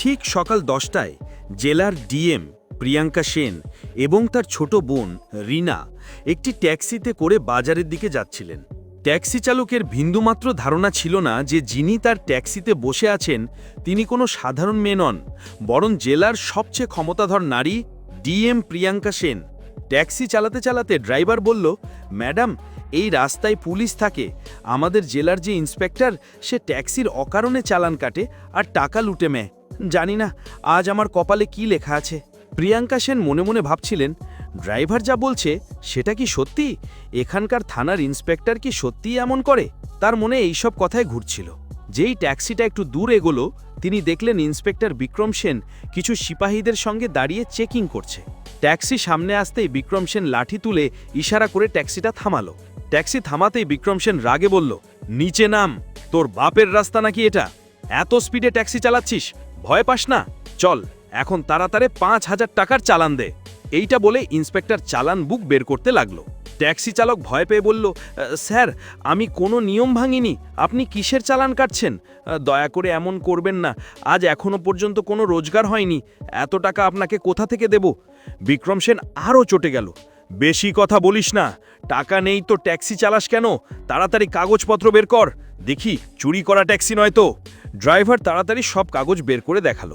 ঠিক সকাল দশটায় জেলার ডিএম প্রিয়াঙ্কা সেন এবং তার ছোট বোন রিনা একটি ট্যাক্সিতে করে বাজারের দিকে যাচ্ছিলেন। ট্যাক্সি চালকের বিন্দুমাত্র ধারণা ছিল না যে যিনি তার ট্যাক্সিতে বসে আছেন, তিনি কোনো সাধারণ মেয়ে নন, বরং জেলার সবচেয়ে ক্ষমতাধর নারী ডিএম প্রিয়াঙ্কা সেন। ট্যাক্সি চালাতে চালাতে ড্রাইভার বলল, ম্যাডাম, এই রাস্তায় পুলিশ থাকে, আমাদের জেলার যে ইন্সপেক্টর, সে ট্যাক্সির অকারণে চালান কাটে আর টাকা লুটে মেয় জানি না, আজ আমার কপালে কি লেখা আছে। প্রিয়াঙ্কা সেন মনে মনে ভাবছিলেন, ড্রাইভার যা বলছে, সেটা কি সত্যি? এখানকার থানার ইন্সপেক্টর কি সত্যিই এমন করে? তার মনে এইসব কথাই ঘুরছিল। যেই ট্যাক্সিটা একটু দূর এগোলো, তিনি দেখলেন ইন্সপেক্টর বিক্রম সেন কিছু সিপাহীদের সঙ্গে দাঁড়িয়ে চেকিং করছে। ট্যাক্সি সামনে আসতেই বিক্রম সেন লাঠি তুলে ইশারা করে ট্যাক্সিটা থামালো। ট্যাক্সি থামাতেই বিক্রম সেন রাগে বলল, নিচে নাম, তোর বাপের রাস্তা নাকি এটা? এত স্পিডে ট্যাক্সি চালাচ্ছিস? ভয় পাস না। চল, এখন তাড়াতাড়ি পাঁচ হাজার টাকার চালান দে। এইটা বলে ইন্সপেক্টর চালান বুক বের করতে লাগল। ট্যাক্সি চালক ভয় পেয়ে বলল, স্যার, আমি কোনো নিয়ম ভাঙিনি। আপনি কিসের চালান কাটছেন? দয়া করে এমন করবেন না। আজ এখনও পর্যন্ত কোনো রোজগার হয়নি। এত টাকা আপনাকে কোথা থেকে দেব? বিক্রম সেন আরও চটে গেল। বেশি কথা বলিস না। টাকা নেই তো ট্যাক্সি চালাস কেন? তাড়াতাড়ি কাগজপত্র বের কর। দেখি, চুরি করা ট্যাক্সি নয় তো? ড্রাইভার তাড়াতাড়ি সব কাগজ বের করে দেখাল।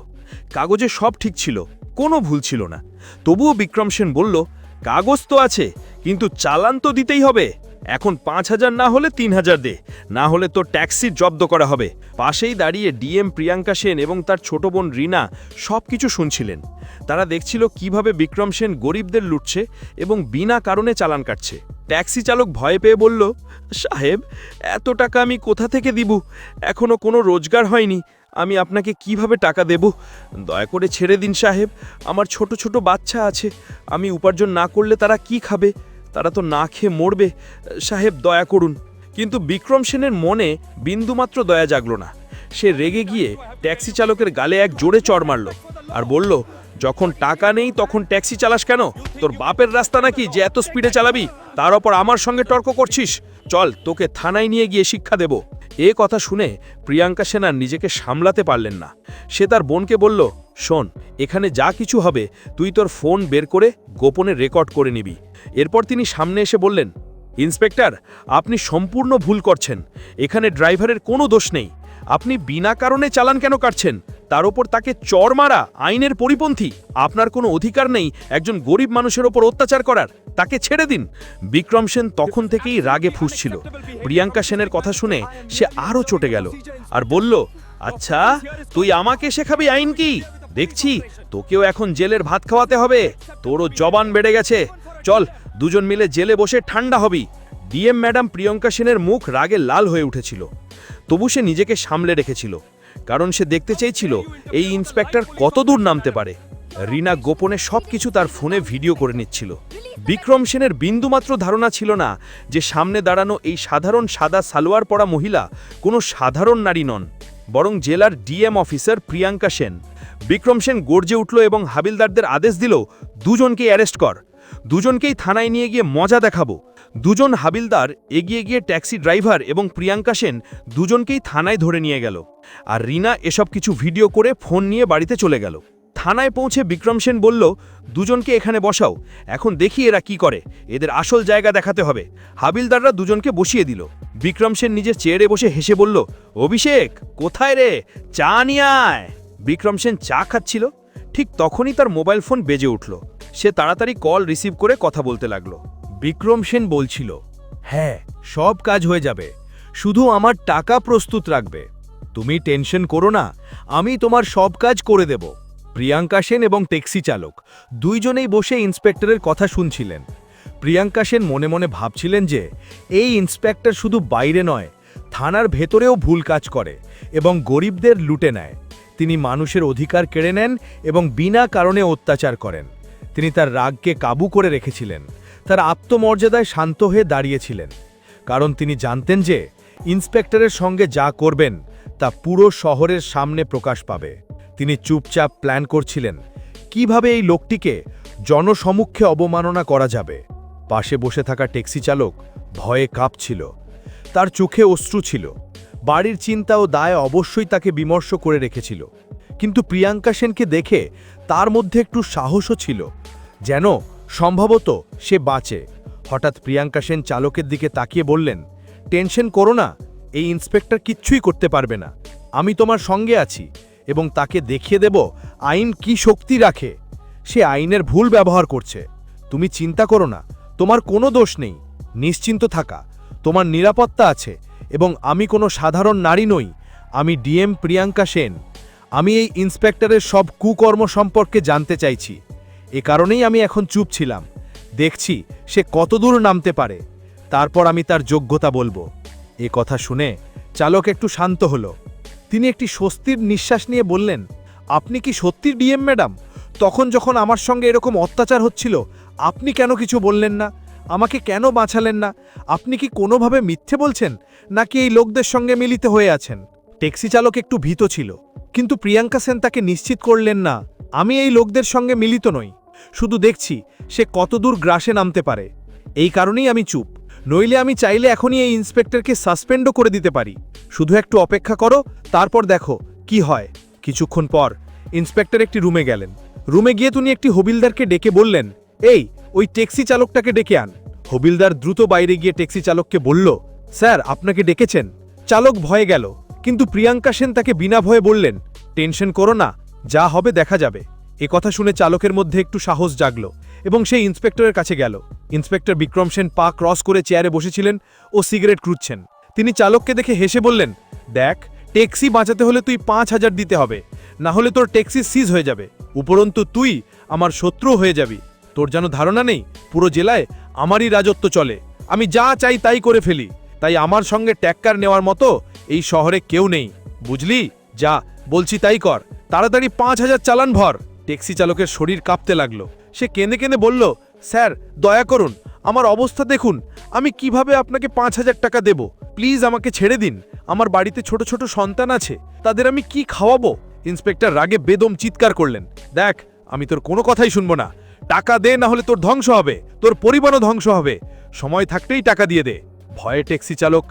কাগজে সব ঠিক ছিল, কোনো ভুল ছিল না। তবুও বিক্রম সেন বলল, কাগজ তো আছে, কিন্তু চালান তো দিতেই হবে। এখন পাঁচ হাজার না হলে তিন হাজার দে। না হলে তো ট্যাক্সি জব্দ করা হবে। পাশেই দাঁড়িয়ে ডিএম প্রিয়াঙ্কা সেন এবং তার ছোট বোন রিনা সব কিছু শুনছিলেন। তারা দেখছিল কীভাবে বিক্রম সেন গরিবদের লুটছে এবং বিনা কারণে চালান কাটছে। ট্যাক্সি চালক ভয় পেয়ে বলল, সাহেব, এত টাকা আমি কোথা থেকে দিব? এখনও কোনো রোজগার হয়নি। আমি আপনাকে কীভাবে টাকা দেব? দয়া করে ছেড়ে দিন সাহেব। আমার ছোট ছোট বাচ্চা আছে। আমি উপার্জন না করলে তারা কি খাবে? তারা তো না খেয়ে মরবে, সাহেব দয়া করুন। কিন্তু বিক্রম সেনের মনে বিন্দুমাত্র দয়া জাগলো না। সে রেগে গিয়ে ট্যাক্সি চালকের গালে এক জোরে চড় মারল আর বলল, যখন টাকা নেই তখন ট্যাক্সি চালাস কেন? তোর বাপের রাস্তা নাকি যে এত স্পিডে চালাবি? তার ওপর আমার সঙ্গে তর্ক করছিস? চল, তোকে থানায় নিয়ে গিয়ে শিক্ষা দেব। এ কথা শুনে প্রিয়াঙ্কা সেনা নিজেকে সামলাতে পারলেন না। সে তার বোনকে বলল, শোন, এখানে যা কিছু হবে, তুই তোর ফোন বের করে গোপনে রেকর্ড করে নিবি। এরপর তিনি সামনে এসে বললেন, ইন্সপেক্টর, আপনি সম্পূর্ণ ভুল করছেন। এখানে ড্রাইভারের কোনো দোষ নেই। আপনি বিনা কারণে চালান কেন কাটছেন? তার ওপর তাকে চর মারা আইনের পরিপন্থী। আপনার কোনো অধিকার নেই একজন গরিব মানুষের ওপর অত্যাচার করার। তাকে ছেড়ে দিন। বিক্রম সেন তখন থেকেই রাগে ফুসছিল। প্রিয়াঙ্কা সেনের কথা শুনে সে আরও চটে গেল আর বলল আচ্ছা তুই আমাকে শেখাবি আইন কি? দেখছি, তোকেও এখন জেলের ভাত খাওয়াতে হবে। তোরও জবান বেড়ে গেছে। চল, দুজন মিলে জেলে বসে ঠান্ডা হবি। ডিএম ম্যাডাম প্রিয়ঙ্কা সেনের মুখ রাগে লাল হয়ে উঠেছিল। তবু সে নিজেকে সামলে রেখেছিল, কারণ সে দেখতে চেয়েছিল, এই ইন্সপেক্টর কত দূর নামতে পারে। রিনা গোপনে সবকিছু তার ফোনে ভিডিও করে নিচ্ছিল। বিক্রম সেনের বিন্দুমাত্র ধারণা ছিল না যে সামনে দাঁড়ানো এই সাধারণ সাদা সালোয়ার পরা মহিলা কোনো সাধারণ নারী নন, বরং জেলার ডিএম অফিসার প্রিয়াঙ্কা সেন। বিক্রম সেন গর্জে উঠল এবং হাবিলদারদের আদেশ দিল, দুজনকে অ্যারেস্ট কর। দুজনকেই থানায় নিয়ে গিয়ে মজা দেখাবো। দুজন হাবিলদার, এগিয়ে গিয়ে ট্যাক্সি ড্রাইভার এবং প্রিয়াঙ্কা সেন দুজনকেই থানায় ধরে নিয়ে গেল। আর রিনা এসব কিছু ভিডিও করে ফোন নিয়ে বাড়িতে চলে গেল। থানায় পৌঁছে বিক্রম সেন বলল, দুজনকে এখানে বসাও। এখন দেখি এরা কি করে। এদের আসল জায়গা দেখাতে হবে। হাবিলদাররা দুজনকে বসিয়ে দিল। বিক্রম সেন নিজের চেয়ারে বসে হেসে বলল, অভিষেক, কোথায় রে? চা নিয়ে আয়। বিক্রম সেন চা খাচ্ছিল। ঠিক তখনই তার মোবাইল ফোন বেজে উঠল। সে তাড়াতাড়ি কল রিসিভ করে কথা বলতে লাগল। বিক্রম সেন বলছিল হ্যাঁ সব কাজ হয়ে যাবে। শুধু আমার টাকা প্রস্তুত রাখবে। তুমি টেনশন করো না, আমি তোমার সব কাজ করে দেব। প্রিয়াঙ্কা সেন এবং ট্যাক্সি চালক দুইজনেই বসে ইন্সপেক্টরের কথা শুনছিলেন। প্রিয়াঙ্কা সেন মনে মনে ভাবছিলেন যে, এই ইন্সপেক্টর শুধু বাইরে নয়, থানার ভেতরেও ভুল কাজ করে এবং গরিবদের লুটে নেয়। তিনি মানুষের অধিকার কেড়ে নেন এবং বিনা কারণে অত্যাচার করেন। তিনি তার রাগকে কাবু করে রেখেছিলেন। তার আত্মমর্যাদায় শান্ত হয়ে দাঁড়িয়েছিলেন। কারণ তিনি জানতেন যে, ইন্সপেক্টরের সঙ্গে যা করবেন, তা পুরো শহরের সামনে প্রকাশ পাবে। তিনি চুপচাপ প্ল্যান করছিলেন, কীভাবে এই লোকটিকে জনসমুখে অবমাননা করা যাবে? পাশে বসে থাকা ট্যাক্সি চালক ভয়ে কাঁপছিল। তার চোখে অশ্রু ছিল। বাড়ির চিন্তা ও দায় অবশ্যই তাকে বিমর্ষ করে রেখেছিল। কিন্তু প্রিয়াঙ্কা সেনকে দেখে তার মধ্যে একটু সাহসও ছিল। যেন সম্ভবত সে বাঁচে। হঠাৎ প্রিয়াঙ্কা সেন চালকের দিকে তাকিয়ে বললেন, টেনশন করো না, এই ইন্সপেক্টর কিচ্ছুই করতে পারবে না। আমি তোমার সঙ্গে আছি এবং তাকে দেখিয়ে দেব আইন কি শক্তি রাখে। সে আইনের ভুল ব্যবহার করছে। তুমি চিন্তা করো না, তোমার কোনো দোষ নেই। নিশ্চিন্ত থাকা। তোমার নিরাপত্তা আছে। এবং আমি কোনো সাধারণ নারী নই। আমি ডিএম প্রিয়াঙ্কা সেন। আমি এই ইন্সপেক্টরের সব কুকর্ম সম্পর্কে জানতে চাইছি। এ কারণেই আমি এখন চুপ ছিলাম। দেখছি সে কতদূর নামতে পারে। তারপর আমি তার যোগ্যতা বলব। এ কথা শুনে চালক একটু শান্ত হলো। তিনি একটি স্বস্তির নিঃশ্বাস নিয়ে বললেন, আপনি কি সত্যি ডিএম, ম্যাডাম? তখন যখন আমার সঙ্গে এরকম অত্যাচার হচ্ছিল, আপনি কেন কিছু বললেন না? আমাকে কেন বাঁচালেন না? আপনি কি কোনোভাবে মিথ্যে বলছেন? নাকি এই লোকদের সঙ্গে মিলিত হয়ে আছেন? ট্যাক্সি চালক একটু ভীত ছিল, কিন্তু প্রিয়াঙ্কা সেন তাকে নিশ্চিত করলেন না। আমি এই লোকদের সঙ্গে মিলিত নই। শুধু দেখছি, সে কতদূর গ্রাসে নামতে পারে। এই কারণেই আমি চুপ। নইলে আমি চাইলে এখনই এই ইন্সপেক্টরকে সাসপেন্ডও করে দিতে পারি। শুধু একটু অপেক্ষা করো, তারপর দেখো কি হয়। কিছুক্ষণ পর, ইন্সপেক্টর একটি রুমে গেলেন। রুমে গিয়ে তিনি একটি হবিলদারকে ডেকে বললেন, এই, ওই ট্যাক্সি চালকটাকে ডেকে আন। হবিলদার দ্রুত বাইরে গিয়ে ট্যাক্সি চালককে বলল, স্যার, আপনাকে ডেকেছেন। চালক ভয়ে গেল, কিন্তু প্রিয়াঙ্কা সেন তাকে বিনা ভয়ে বললেন, টেনশন করো না, যা হবে দেখা যাবে। এ কথা শুনে চালকের মধ্যে একটু সাহস জাগল এবং সেই ইন্সপেক্টরের কাছে গেল। ইন্সপেক্টর বিক্রম সেন পা ক্রস করে চেয়ারে বসেছিলেন ও সিগারেট ক্রুচ্ছেন তিনি চালককে দেখে হেসে বললেন, দেখ, ট্যাক্সি বাঁচাতে হলে তুই পাঁচ হাজার দিতে হবে, না হলে তোর ট্যাক্সি সিজ হয়ে যাবে। উপরন্তু তুই আমার শত্রু হয়ে যাবি। তোর যেন ধারণা নেই, পুরো জেলায় আমারই রাজত্ব চলে। আমি যা চাই তাই করে ফেলি। তাই আমার সঙ্গে ট্যাক্কার নেওয়ার মতো এই শহরে কেউ নেই। বুঝলি? যা, বলছি তাই কর। তাড়াতাড়ি পাঁচ হাজার চালান ভর। ট্যাক্সি চালকের শরীর কাঁপতে লাগল। সে কেঁদে কেঁদে বলল, স্যার, দয়া করুন, আমার অবস্থা দেখুন। আমি কীভাবে আপনাকে পাঁচ হাজার টাকা দেব? প্লিজ আমাকে ছেড়ে দিন। আমার বাড়িতে ছোট ছোট সন্তান আছে। তাদের আমি কি খাওয়াবো? ইন্সপেক্টর রাগে বেদম চিৎকার করলেন, দেখ, আমি তোর কোনো কথাই শুনব না। টাকা দে না হলে তোর ধ্বংস হবে, তোর পরিবারও ধ্বংস হবে। সময় থাকতেই টাকা দিয়ে দে। ভয়ে ট্যাক্সি চালক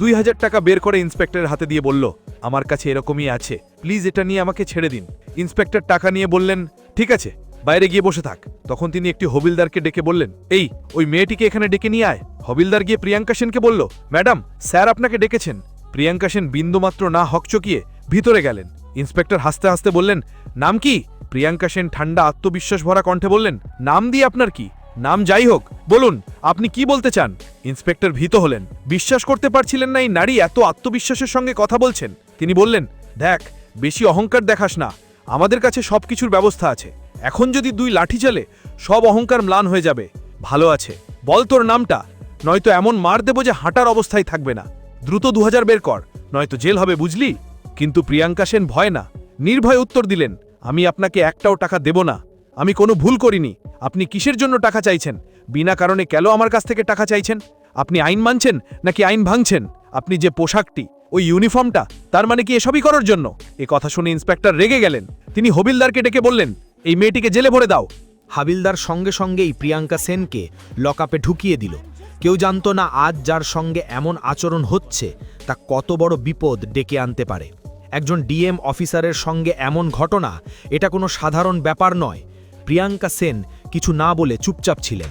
দুই হাজার টাকা বের করে ইন্সপেক্টরের হাতে দিয়ে বলল, আমার কাছে এরকমই আছে। প্লিজ এটা নিয়ে আমাকে ছেড়ে দিন। ইন্সপেক্টর টাকা নিয়ে বললেন, ঠিক আছে, বাইরে গিয়ে বসে থাক। তখন তিনি একটি হবিলদারকে ডেকে বললেন, এই, ওই মেয়েটিকে এখানে ডেকে নিয়ে আয়। হবিলদার গিয়ে প্রিয়াঙ্কা সেনকে বলল, ম্যাডাম, স্যার আপনাকে ডেকেছেন। প্রিয়াঙ্কা সেন বিন্দুমাত্র না হকচকিয়ে ভিতরে গেলেন। ইন্সপেক্টর হাসতে হাসতে বললেন, নাম কি? প্রিয়াঙ্কা সেন ঠান্ডা আত্মবিশ্বাস ভরা কণ্ঠে বললেন, নাম দিয়ে আপনার কি? নাম যাই হোক। বলুন, আপনি কি বলতে চান? ইন্সপেক্টর ভীত হলেন। বিশ্বাস করতে পারছিলেন না এই নারী এত আত্মবিশ্বাসের সঙ্গে কথা বলছেন? তিনি বললেন, দেখ, বেশি অহংকার দেখাস না। আমাদের কাছে সবকিছুর ব্যবস্থা আছে। এখন যদি দুই লাঠি চলে, সব অহংকার ম্লান হয়ে যাবে। ভালো আছে। বল তোর নামটা। নয়তো এমন মার দেব যে হাঁটার অবস্থায় থাকবে না। দ্রুত দু হাজার বের কর, নয়তো জেল হবে, বুঝলি? কিন্তু প্রিয়াঙ্কা সেন ভয় না। নির্ভয় উত্তর দিলেন আমি আপনাকে একটাও টাকা দেব না। আমি কোনো ভুল করিনি। আপনি কিসের জন্য টাকা চাইছেন? বিনা কারণে কেন আমার কাছ থেকে টাকা চাইছেন? আপনি আইন মানছেন নাকি আইন ভাঙছেন? আপনি যে পোশাকটি, ওই ইউনিফর্মটা, তার মানে কি এসবই করার জন্য? এ কথা শুনে ইন্সপেক্টর রেগে গেলেন। তিনি হবিলদারকে ডেকে বললেন, এই মেয়েটিকে জেলে ভরে দাও। হাবিলদার সঙ্গে সঙ্গেই প্রিয়াঙ্কা সেনকে লকআপে ঢুকিয়ে দিল। কেউ জানতো না আজ যার সঙ্গে এমন আচরণ হচ্ছে, তা কত বড় বিপদ ডেকে আনতে পারে। একজন ডিএম অফিসারের সঙ্গে এমন ঘটনা, এটা কোনো সাধারণ ব্যাপার নয়। প্রিয়াঙ্কা সেন কিছু না বলে চুপচাপ ছিলেন।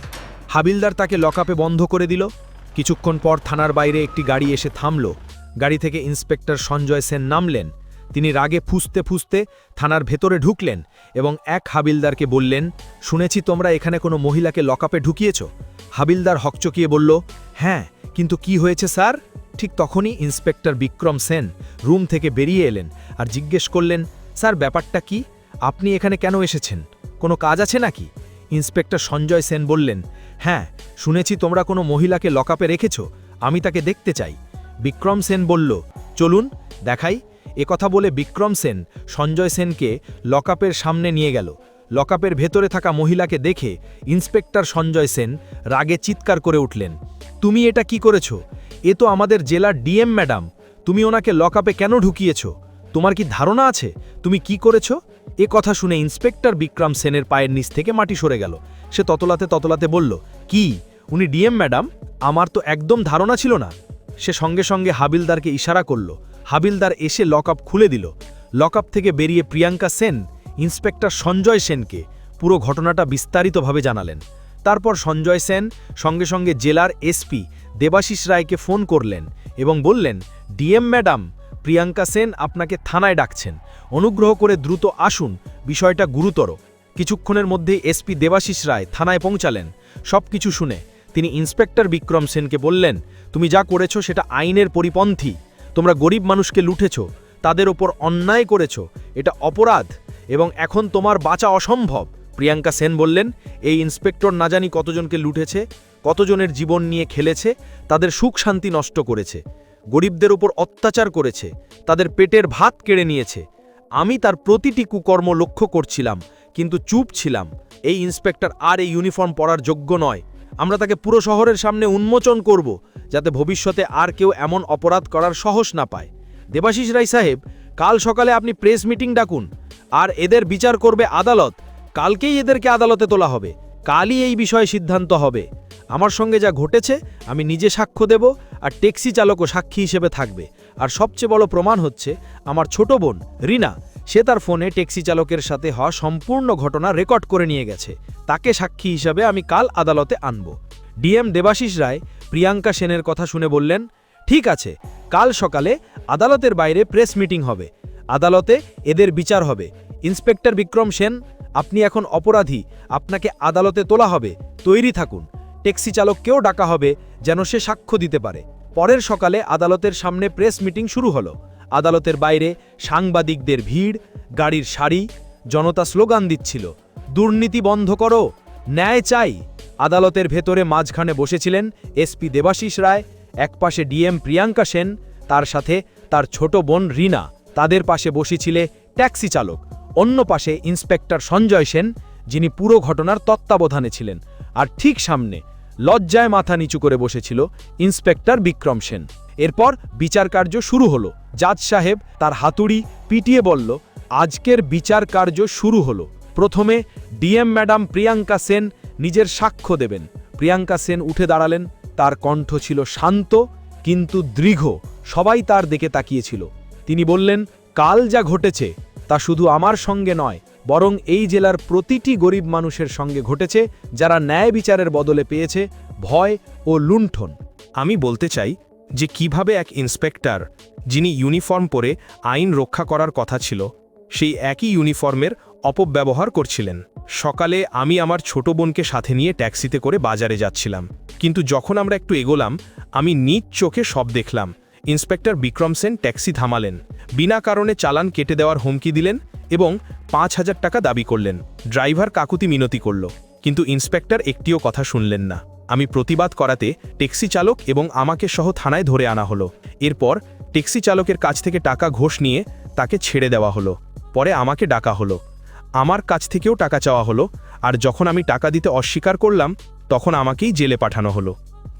হাবিলদার তাকে লকআপে বন্ধ করে দিল। কিছুক্ষণ পর থানার বাইরে একটি গাড়ি এসে থামল। গাড়ি থেকে ইন্সপেক্টর সঞ্জয় সেন নামলেন। তিনি রাগে ফুসতে ফুসতে থানার ভেতরে ঢুকলেন এবং এক হাবিলদারকে বললেন, শুনেছি তোমরা এখানে কোনো মহিলাকে লকআপে ঢুকিয়েছ? হাবিলদার হকচকিয়ে বলল হ্যাঁ কিন্তু কি হয়েছে স্যার? ঠিক তখনই ইন্সপেক্টর বিক্রম সেন রুম থেকে বেরিয়ে এলেন আর জিজ্ঞেস করলেন, স্যার, ব্যাপারটা কি? আপনি এখানে কেন এসেছেন? কোনো কাজ আছে নাকি? ইন্সপেক্টর সঞ্জয় সেন বললেন হ্যাঁ শুনেছি তোমরা কোনো মহিলাকে লকআপে রেখেছ, আমি তাকে দেখতে চাই। বিক্রম সেন বলল, চলুন, দেখাই। কথা বলে বিক্রম সেন সঞ্জয় সেনকে লকআপের সামনে নিয়ে গেল। লকআপের ভেতরে থাকা মহিলাকে দেখে ইন্সপেক্টর সঞ্জয় সেন রাগে চিৎকার করে উঠলেন, তুমি এটা কি করেছ? এ তো আমাদের জেলার ডিএম ম্যাডাম। তুমি ওনাকে লকআপে কেন ঢুকিয়েছ? তোমার কি ধারণা আছে? তুমি কি করেছ? এ কথা শুনে ইন্সপেক্টর বিক্রম সেনের পায়ের নিচ থেকে মাটি সরে গেল। সে ততলাতে ততলাতে বলল, কি? উনি ডিএম ম্যাডাম? আমার তো একদম ধারণা ছিল না। সে সঙ্গে সঙ্গে হাবিলদারকে ইশারা করল। হাবিলদার এসে লকআপ খুলে দিল। লকআপ থেকে বেরিয়ে প্রিয়াঙ্কা সেন, ইন্সপেক্টর সঞ্জয় সেনকে পুরো ঘটনাটা বিস্তারিতভাবে জানালেন। তারপর সঞ্জয় সেন, সঙ্গে সঙ্গে জেলার এসপি দেবাশিস রায়কে ফোন করলেন এবং বললেন, ডিএম ম্যাডাম, প্রিয়াঙ্কা সেন আপনাকে থানায় ডাকছেন। অনুগ্রহ করে দ্রুত আসুন, বিষয়টা গুরুতর। কিছুক্ষণের মধ্যে এসপি দেবাশিস রায় থানায় পৌঁছালেন। সব কিছু শুনে তিনি ইন্সপেক্টর বিক্রম সেনকে বললেন, তুমি যা করেছ সেটা আইনের পরিপন্থী। তোমরা গরিব মানুষকে লুটেছ, তাদের ওপর অন্যায় করেছ, এটা অপরাধ এবং এখন তোমার বাঁচা অসম্ভব। প্রিয়াঙ্কা সেন বললেন, এই ইন্সপেক্টর না জানি কতজনকে লুটেছে? কতজনের জীবন নিয়ে খেলেছে, তাদের সুখ শান্তি নষ্ট করেছে, গরিবদের উপর অত্যাচার করেছে, তাদের পেটের ভাত কেড়ে নিয়েছে। আমি তার প্রতিটি কুকর্ম লক্ষ্য করছিলাম, কিন্তু চুপ ছিলাম। এই ইন্সপেক্টর আর এই ইউনিফর্ম পরার যোগ্য নয়। আমরা তাকে পুরো শহরের সামনে উন্মোচন করব, যাতে ভবিষ্যতে আর কেউ এমন অপরাধ করার সাহস না পায়। দেবাশিস রায় সাহেব, কাল সকালে আপনি প্রেস মিটিং ডাকুন, আর এদের বিচার করবে আদালত। কালকেই এদেরকে আদালতে তোলা হবে। কালই এই বিষয়ে সিদ্ধান্ত হবে। আমার সঙ্গে যা ঘটেছে, আমি নিজে সাক্ষ্য দেব আর ট্যাক্সি চালকও সাক্ষী হিসেবে থাকবে। আর সবচেয়ে বড় প্রমাণ হচ্ছে, আমার ছোট বোন, রিনা, সে তার ফোনে ট্যাক্সি চালকের সাথে হওয়া সম্পূর্ণ ঘটনা রেকর্ড করে নিয়ে গেছে। তাকে সাক্ষী হিসাবে আমি কাল আদালতে আনব। ডিএম দেবাশিস রায়, প্রিয়াঙ্কা সেনের কথা শুনে বললেন, ঠিক আছে, কাল সকালে আদালতের বাইরে প্রেস মিটিং হবে। আদালতে এদের বিচার হবে। ইন্সপেক্টর বিক্রম সেন আপনি এখন অপরাধী, আপনাকে আদালতে তোলা হবে, তৈরি থাকুন। ট্যাক্সি চালককেও ডাকা হবে যেন সে সাক্ষ্য দিতে পারে। পরের সকালে আদালতের সামনে প্রেস মিটিং শুরু হলো। আদালতের বাইরে সাংবাদিকদের ভিড়, গাড়ির সারি, জনতা স্লোগান দিচ্ছিল, দুর্নীতি বন্ধ করো, ন্যায় চাই। আদালতের ভেতরে মাঝখানে বসেছিলেন এসপি দেবাশিস রায়, একপাশে ডিএম প্রিয়াঙ্কা সেন, তার সাথে তার ছোট বোন রিনা। তাদের পাশে বসেছিলে ট্যাক্সি চালক। অন্য পাশে ইন্সপেক্টর সঞ্জয় সেন, যিনি পুরো ঘটনার তত্ত্বাবধানে ছিলেন। আর ঠিক সামনে লজ্জায় মাথা নিচু করে বসেছিল ইন্সপেক্টর বিক্রম সেন। এরপর বিচার কার্য শুরু হলো। জাজ সাহেব তার হাতুড়ি পিটিয়ে বলল, আজকের বিচার কার্য শুরু হলো। প্রথমে ডিএম ম্যাডাম প্রিয়াঙ্কা সেন নিজের সাক্ষ্য দেবেন। প্রিয়াঙ্কা সেন উঠে দাঁড়ালেন। তার কণ্ঠ ছিল শান্ত, কিন্তু দৃঢ়। সবাই তার দিকে তাকিয়েছিল। তিনি বললেন, কাল যা ঘটেছে তা শুধু আমার সঙ্গে নয়, বরং এই জেলার প্রতিটি গরিব মানুষের সঙ্গে ঘটেছে, যারা ন্যায় বিচারের বদলে পেয়েছে, ভয় ও লুণ্ঠন। আমি বলতে চাই যে কীভাবে এক ইন্সপেক্টর, যিনি ইউনিফর্ম পরে আইন রক্ষা করার কথা ছিল, সেই একই ইউনিফর্মের অপব্যবহার করছিলেন। সকালে আমি আমার ছোট বোনকে সাথে নিয়ে ট্যাক্সিতে করে বাজারে যাচ্ছিলাম, কিন্তু যখন আমরা একটু এগোলাম, আমি নিজ চোখে সব দেখলাম। ইন্সপেক্টর বিক্রম সেন ট্যাক্সি থামালেন। বিনা কারণে চালান কেটে দেওয়ার হুমকি দিলেন এবং পাঁচ হাজার টাকা দাবি করলেন। ড্রাইভার কাকুতি মিনতি করল, কিন্তু ইন্সপেক্টর একটিও কথা শুনলেন না। আমি প্রতিবাদ করাতে ট্যাক্সি চালক এবং আমাকে সহ থানায় ধরে আনা হলো। এরপর ট্যাক্সি চালকের কাছ থেকে টাকা ঘোষ নিয়ে তাকে ছেড়ে দেওয়া হলো। পরে আমাকে ডাকা হলো। আমার কাছ থেকেও টাকা চাওয়া হলো আর যখন আমি টাকা দিতে অস্বীকার করলাম, তখন আমাকেই জেলে পাঠানো হলো।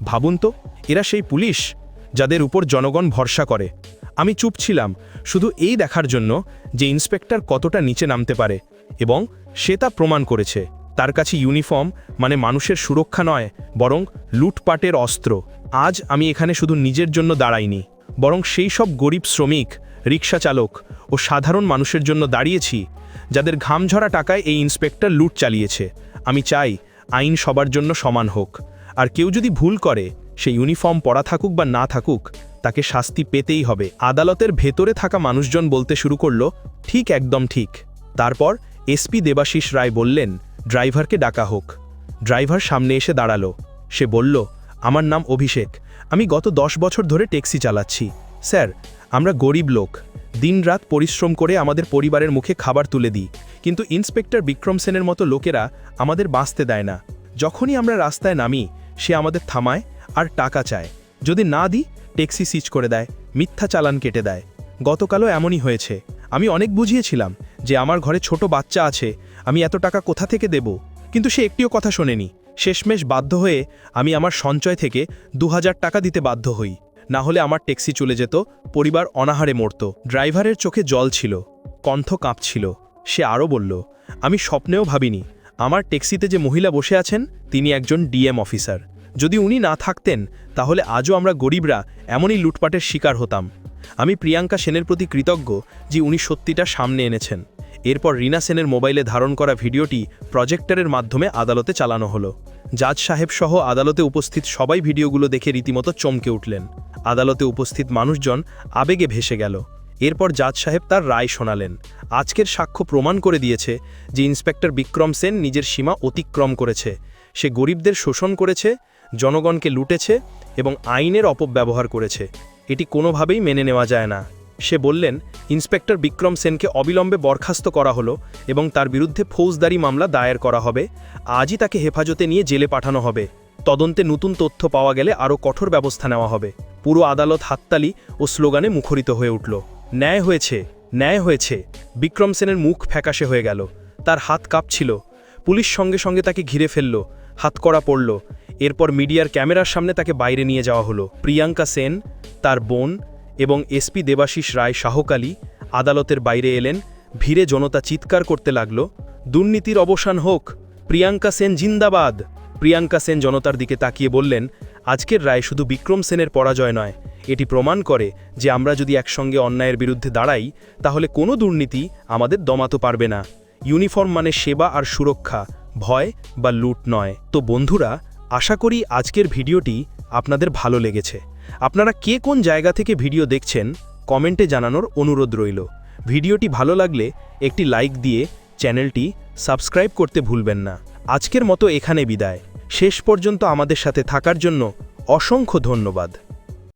ভাবুন তো, এরা সেই পুলিশ? যাদের উপর জনগণ ভরসা করে। আমি চুপ ছিলাম, শুধু এই দেখার জন্য যে ইন্সপেক্টর কতটা নিচে নামতে পারে এবং সে তা প্রমাণ করেছে। তার কাছে ইউনিফর্ম মানে মানুষের সুরক্ষা নয়, বরং লুটপাটের অস্ত্র। আজ আমি এখানে শুধু নিজের জন্য দাঁড়াইনি, বরং সেই সব গরিব শ্রমিক রিক্সা চালক ও সাধারণ মানুষের জন্য দাঁড়িয়েছি, যাদের ঘামঝরা টাকায় এই ইন্সপেক্টর লুট চালিয়েছে। আমি চাই আইন সবার জন্য সমান হোক। আর কেউ যদি ভুল করে সে ইউনিফর্ম পরা থাকুক বা না থাকুক, তাকে শাস্তি পেতেই হবে। আদালতের ভেতরে থাকা মানুষজন বলতে শুরু করল, ঠিক একদম ঠিক। তারপর এসপি দেবাশিস রায় বললেন, ড্রাইভারকে ডাকা হোক। ড্রাইভার সামনে এসে দাঁড়াল। সে বলল, আমার নাম অভিষেক। আমি গত দশ বছর ধরে ট্যাক্সি চালাচ্ছি। স্যার, আমরা গরিব লোক। দিনরাত পরিশ্রম করে আমাদের পরিবারের মুখে খাবার তুলে দিই। কিন্তু ইন্সপেক্টর বিক্রম সেনের মতো লোকেরা আমাদের বাঁচতে দেয় না। যখনই আমরা রাস্তায় নামি, সে আমাদের থামায় আর টাকা চায়। যদি না দিই, ট্যাক্সি সিজ করে দেয়, মিথ্যা চালান কেটে দেয়। গতকালও এমনই হয়েছে। আমি অনেক বুঝিয়েছিলাম যে আমার ঘরে ছোট বাচ্চা আছে, আমি এত টাকা কোথা থেকে দেব? কিন্তু সে একটিও কথা শোনেনি। শেষমেশ বাধ্য হয়ে আমি আমার সঞ্চয় থেকে দু হাজার টাকা দিতে বাধ্য হই। না হলে আমার ট্যাক্সি চলে যেত, পরিবার অনাহারে মরত। ড্রাইভারের চোখে জল ছিল, কণ্ঠ কাঁপছিল। সে আরও বলল, আমি স্বপ্নেও ভাবিনি, আমার ট্যাক্সিতে যে মহিলা বসে আছেন, তিনি একজন ডিএম অফিসার। যদি উনি না থাকতেন, তাহলে আজও আমরা গরিবরা এমনই লুটপাটের শিকার হতাম। আমি প্রিয়াঙ্কা সেনের প্রতি কৃতজ্ঞ যে উনি সত্যিটা সামনে এনেছেন। এরপর রিনা সেনের মোবাইলে ধারণ করা ভিডিওটি প্রজেক্টরের মাধ্যমে আদালতে চালানো হলো। জাজ সাহেব সহ আদালতে উপস্থিত সবাই ভিডিওগুলো দেখে রীতিমতো চমকে উঠলেন। আদালতে উপস্থিত মানুষজন আবেগে ভেসে গেল। এরপর জাজ সাহেব তার রায় শোনালেন। আজকের সাক্ষ্য প্রমাণ করে দিয়েছে যে ইন্সপেক্টর বিক্রম সেন নিজের সীমা অতিক্রম করেছে। সে গরিবদের শোষণ করেছে জনগণকে লুটেছে এবং আইনের অপব্যবহার করেছে। এটি কোনোভাবেই মেনে নেওয়া যায় না। সে বললেন, ইন্সপেক্টর বিক্রম সেনকে অবিলম্বে বরখাস্ত করা হলো এবং তার বিরুদ্ধে ফৌজদারি মামলা দায়ের করা হবে। আজই তাকে হেফাজতে নিয়ে জেলে পাঠানো হবে। তদন্তে নতুন তথ্য পাওয়া গেলে আরও কঠোর ব্যবস্থা নেওয়া হবে। পুরো আদালত হাততালি ও স্লোগানে মুখরিত হয়ে উঠল, ন্যায় হয়েছে ন্যায় হয়েছে। বিক্রম সেনের মুখ ফ্যাকাশে হয়ে গেল। তার হাত কাঁপছিল। পুলিশ সঙ্গে সঙ্গে তাকে ঘিরে ফেলল, হাতকড়া পড়ল। এরপর মিডিয়ার ক্যামেরার সামনে তাকে বাইরে নিয়ে যাওয়া হলো। প্রিয়াঙ্কা সেন, তার বোন এবং এসপি দেবাশিস রায় শাহকালী আদালতের বাইরে এলেন। ভিড়ে জনতা চিৎকার করতে লাগল। দুর্নীতির অবসান হোক, প্রিয়াঙ্কা সেন জিন্দাবাদ। প্রিয়াঙ্কা সেন জনতার দিকে তাকিয়ে বললেন, আজকের রায় শুধু বিক্রম সেনের পরাজয় নয়। এটি প্রমাণ করে যে আমরা যদি একসঙ্গে অন্যায়ের বিরুদ্ধে দাঁড়াই, তাহলে কোনো দুর্নীতি আমাদের দমাতে পারবে না। ইউনিফর্ম মানে সেবা আর সুরক্ষা, ভয় বা লুট নয়। তো বন্ধুরা আশা করি আজকের ভিডিওটি আপনাদের ভালো লেগেছে। আপনারা কে কোন জায়গা থেকে ভিডিও দেখছেন, কমেন্টে জানানোর অনুরোধ রইল। ভিডিওটি ভালো লাগলে একটি লাইক দিয়ে চ্যানেলটি সাবস্ক্রাইব করতে ভুলবেন না। আজকের মতো এখানে বিদায়। শেষ পর্যন্ত আমাদের সাথে থাকার জন্য অসংখ্য ধন্যবাদ।